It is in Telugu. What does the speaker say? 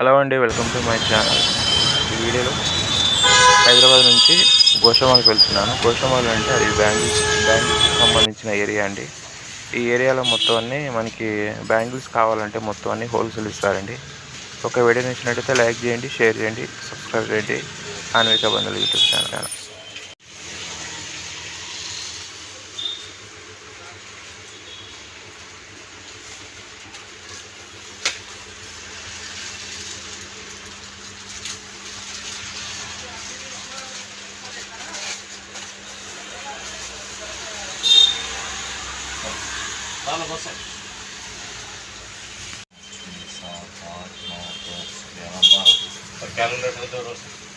హలో అండి వెల్కమ్ టు మై ఛానల్. ఈ వీడియోలో హైదరాబాద్ నుంచి గోషామాల్కి వెళ్తున్నాను. గోషామాల్ అంటే అది బ్యాంగిల్స్ బ్యాంగిల్స్కి సంబంధించిన ఏరియా అండి. ఈ ఏరియాలో మొత్తం అన్నీ మనకి బ్యాంగిల్స్ కావాలంటే మొత్తం అన్నీ హోల్సేల్ ఇస్తారండి. ఒక వీడియో నచ్చినట్టయితే లైక్ చేయండి షేర్ చేయండి సబ్స్క్రైబ్ చేయండి. ఆన్విక బంధువులు యూట్యూబ్ ఛానల్. దానికోసం క్యాలెండర్ రోజు